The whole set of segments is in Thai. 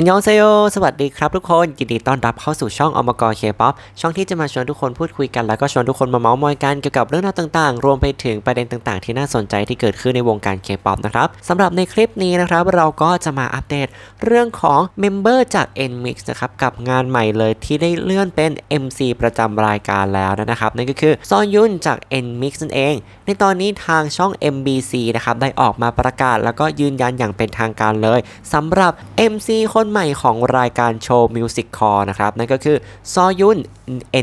อันยองเซโย สวัสดีครับทุกคน ยินดีต้อนรับเข้าสู่ช่องอมกรเคป๊อปช่องที่จะมาชวนทุกคนพูดคุยกัน แล้วก็ชวนทุกคนมาเมาส์มอยกันเกี่ยวกับเรื่องราวต่างๆ รวมไปถึงประเด็นต่างๆ ที่น่าสนใจที่เกิดขึ้นในวงการเคป๊อปนะครับสำหรับในคลิปนี้นะครับ เราก็จะมาอัปเดตเรื่องของเมมเบอร์จาก NMIX นะครับกับงานใหม่เลยที่ได้เลื่อนเป็น MC ประจำรายการแล้วนะครับนั่นก็คือซอนยุนจาก NMIX นั่นเอง ในตอนนี้ทางช่อง MBC นะครับได้ออกมาประกาศ แล้วก็ยืนยันอย่างเป็นทางการเลยสำหรับ MC คนใหม่ของรายการโชว์มิวสิกคอร์นะครับ นั่นก็คือซอยุน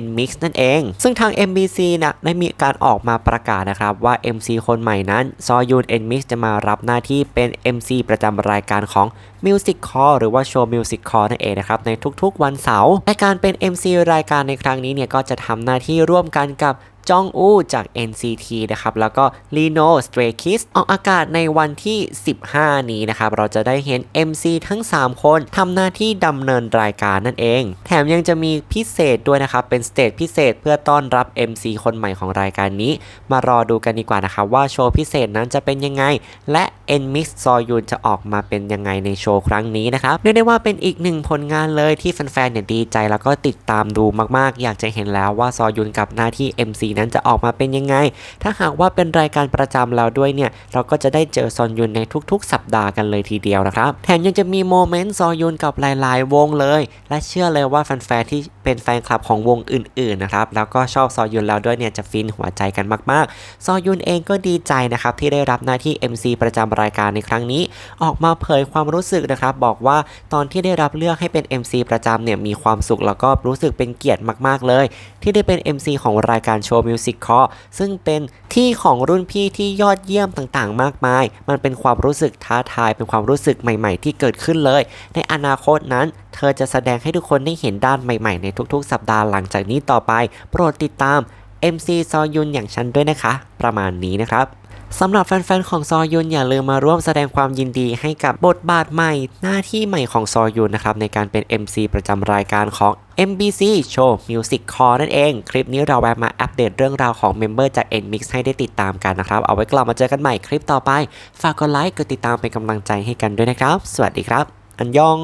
N Mix นั่นเอง ซึ่งทาง MBC นะได้มีการออกมาประกาศนะครับว่า MC คนใหม่นั้นซอยุน N Mix จะมารับหน้าที่เป็น MC ประจำรายการของ Music Call หรือว่าโชว์ Music Call นั่นเองนะครับ ในทุกๆวันเสาร์และการเป็น MC รายการในครั้งนี้เนี่ยก็จะทำหน้าที่ร่วมกันกับ จองอูจาก NCT นะครับ แล้วก็ Lino Stray Kids ออกอากาศในวันที่ 15 นี้นะครับ เราจะได้เห็น MC ทั้ง 3 คนทำหน้าที่ดำเนินรายการนั่นเอง แถมยังจะมีพิเศษด้วยนะครับ เป็นสเตจพิเศษเพื่อต้อนรับ MC คนใหม่ของรายการนี้ มารอดูกันดีกว่านะครับ ว่าโชว์พิเศษนั้นจะเป็นยังไง และ NMIX ซอยุนจะออกมาเป็นยังไงในโชว์ครั้งนี้นะครับเรียกได้ว่าเป็นอีกหนึ่งผลงานเลยที่แฟนๆเนี่ยดีใจแล้วก็ติดตามดูมากๆ อยากจะเห็นแล้วว่าซอยุนกับหน้าที่ MC นั้นจะออกมาเป็นยังไง ถ้าหากว่าเป็นรายการประจำแล้วด้วยเนี่ย เราก็จะได้เจอซอนยุนในทุกๆ สัปดาห์กันเลยทีเดียวนะครับ แถมยังจะมีโมเมนต์ซอยุนกับหลายๆ วงเลย และเชื่อเลยว่าแฟนๆที่เป็นแฟนคลับของวงอื่นๆนะครับ แล้วก็ชอบซอยุนแล้วด้วยเนี่ยจะฟินหัวใจกันมากๆ ซอยุนเองก็ดีใจนะครับที่ได้รับหน้าที่ MC ประจำรายการในครั้งนี้ ออกมาเผยความรู้สึกนะครับ บอกว่าตอนที่ได้รับเลือกให้เป็น MC ประจำเนี่ยมีความสุขแล้วก็รู้สึกเป็นเกียรติมาก ๆเลย ที่ได้เป็น MC ของรายการโชว์มิวสิกคอซึ่งเป็นที่ของรุ่นพี่ที่ยอดเยี่ยมต่างๆ มากมาย มันเป็นความรู้สึกท้าทายเป็นความรู้สึกใหม่ ๆ ที่เกิดขึ้นเลย ในอนาคตนั้น เธอจะแสดงให้ทุกคนได้เห็นด้านใหม่ ๆ ในทุกๆ สัปดาห์หลังจากนี้ต่อไป โปรดติดตาม MC ซอยุนอย่างฉันด้วยนะคะ ประมาณนี้นะครับ สำหรับแฟนๆ ของซอยุนอย่าลืมมาร่วมแสดงความยินดีให้กับบทบาทใหม่ หน้าที่ใหม่ของซอยุนนะครับในการเป็น MC ประจำรายการของ MBC Show Music Call นั่นเอง คลิปนี้เราแวะมาอัปเดตเรื่องราวของเมมเบอร์จาก NMIX ให้ได้ติดตามกันนะครับ เอาไว้กลับมาเจอกันใหม่คลิปต่อไป ฝากกดไลค์กดติดตามเป็นกำลังใจให้กันด้วยนะครับ สวัสดีครับ อันยอง